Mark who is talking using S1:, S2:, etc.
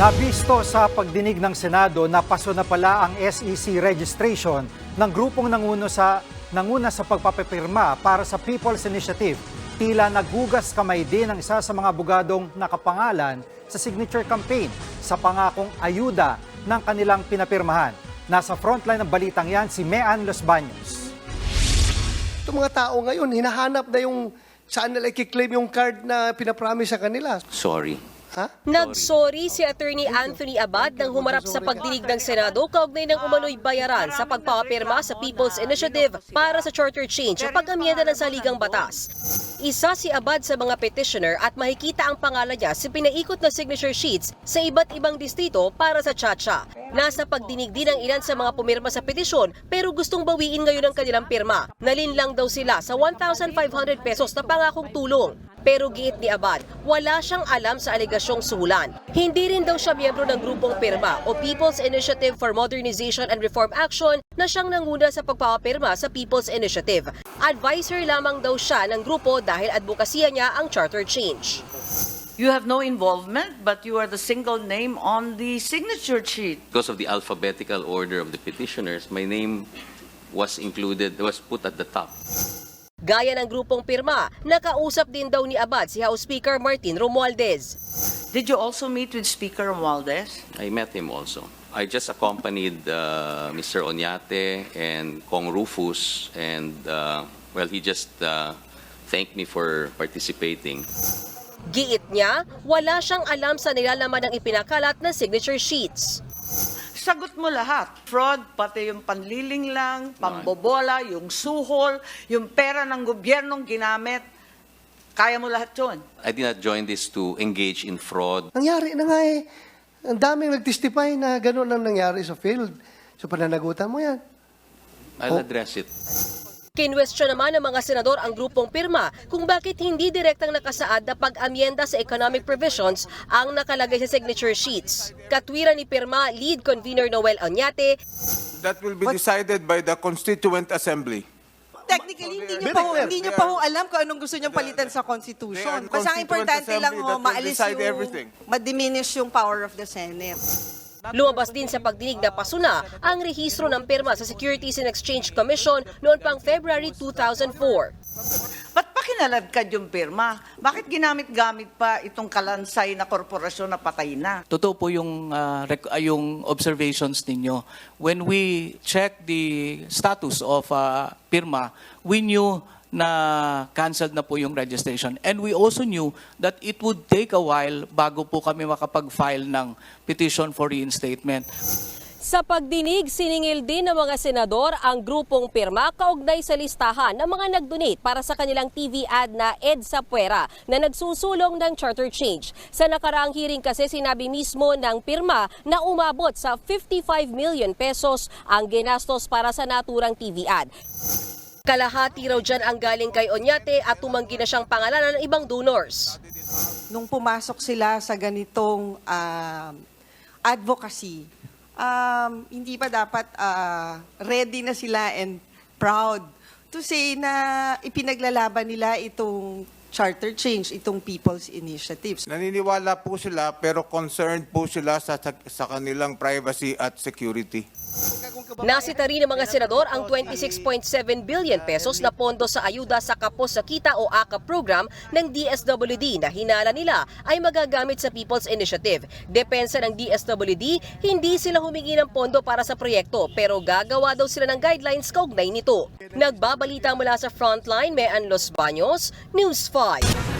S1: Nabisto sa pagdinig ng Senado na paso na pala ang SEC registration ng grupong nanguno sa nanguna sa pagpapapirma para sa People's Initiative. Tila naghugas kamay din ang isa sa mga abogadong nakapangalan sa signature campaign sa pangakong ayuda ng kanilang pinapirmahan. Nasa frontline ng balitang yan si Mean Los Baños.
S2: Itong mga tao ngayon, hinahanap na yung saan nila i-claim yung card na pinapromise sa kanila.
S3: Sorry.
S2: Ha?
S4: Nagsorry si Attorney Anthony Abad nang humarap sa pagdinig ng Senado kaugnay ng umano'y bayaran sa pagpapapirma sa People's Initiative para sa charter change o pag-amyenda ng saligang batas. Isa si Abad sa mga petitioner at makikita ang pangalan niya sa pinaikot na signature sheets sa iba't ibang distrito para sa Chacha. Nasa pagdinig din ang ilan sa mga pumirma sa petisyon pero gustong bawiin ngayon ang kanilang pirma. Nalinlang daw sila sa 1,500 pesos na pangakong tulong. Pero giit ni Abad, wala siyang alam sa alegasyong suhulan. Hindi rin daw siya miyembro ng grupong pirma o People's Initiative for Modernization and Reform Action na siyang nanguna sa pagpapapirma sa People's Initiative. Advisor lamang daw siya ng grupo dahil advokasya niya ang charter change.
S5: You have no involvement, but you are the single name on the signature sheet.
S3: Because of the alphabetical order of the petitioners, my name was included, was put at the top.
S4: Gaya ng grupong pirma, nakausap din daw ni Abad si House Speaker Martin Romualdez.
S5: Did you also meet with Speaker Romualdez?
S3: I met him also. I just accompanied uh, Mr. Onyate and Kong Rufus, and uh, well, he just uh, thanked me for participating.
S4: Giit niya, wala siyang alam sa nilalaman ng ipinakalat na signature sheets.
S5: Sagot mo lahat. Fraud, pati yung panliling lang, pambobola, yung suhol, yung pera ng gobyernong ginamit. Kaya mo lahat yun.
S3: I did not join this to engage in fraud.
S2: Nangyari na nga eh. Ang daming nag-testify na gano'n ang nangyari sa field. So pananagutan mo yan.
S3: I'll address it.
S4: Kinwestiyon naman ng mga senador ang grupong pirma kung bakit hindi direktang nakasaad na pag-amyenda sa economic provisions ang nakalagay sa signature sheets. Katwiran ni pirma lead convener Noel Onyate,
S6: That will be decided by the Constituent Assembly.
S7: Technically, hindi nyo
S2: Very
S7: pa ho, hindi nyo pa ho alam kung anong gusto nyo palitan sa Constitution. Basta ang importante lang ho, maalis yung,
S6: everything.
S7: ma-diminish yung power of the Senate.
S4: Lumabas din sa pagdinig na pasuna ang rehistro ng pirma sa Securities and Exchange Commission noon pang February 2004.
S5: Ba't pa kinaladkad yung pirma? Bakit ginamit-gamit pa itong kalansay na korporasyon na patay na?
S8: Totoo po yung, rec- ah, yung observations ninyo. When we check the status of ah, PIRMA, we knew na canceled na po yung registration. And we also knew that it would take a while bago po kami makapag-file ng petition for reinstatement.
S4: Sa pagdinig, siningil din ng mga senador ang grupong pirma kaugnay sa listahan ng mga nag-donate para sa kanilang TV ad na EDSA Puera na nagsusulong ng charter change. Sa nakaraang hearing kasi sinabi mismo ng pirma na umabot sa 55 million pesos ang ginastos para sa naturang TV ad. Kalahati raw dyan ang galing kay Onyate at tumanggi na siyang pangalanan ng ibang donors.
S7: Nung pumasok sila sa ganitong um, advocacy, um, hindi pa dapat ah, ready na sila and proud to say na ipinaglalaban nila itong charter change, itong people's initiatives.
S6: Naniniwala po sila pero concerned po sila sa, sa kanilang privacy at security.
S4: Nasita rin ng mga senador ang 26.7 billion pesos na pondo sa ayuda sa kapos sa kita o AKA program ng DSWD na hinala nila ay magagamit sa People's Initiative. Depensa ng DSWD, hindi sila humingi ng pondo para sa proyekto pero gagawa daw sila ng guidelines kaugnay nito. Nagbabalita mula sa Frontline, Mean Los Baños, News 5.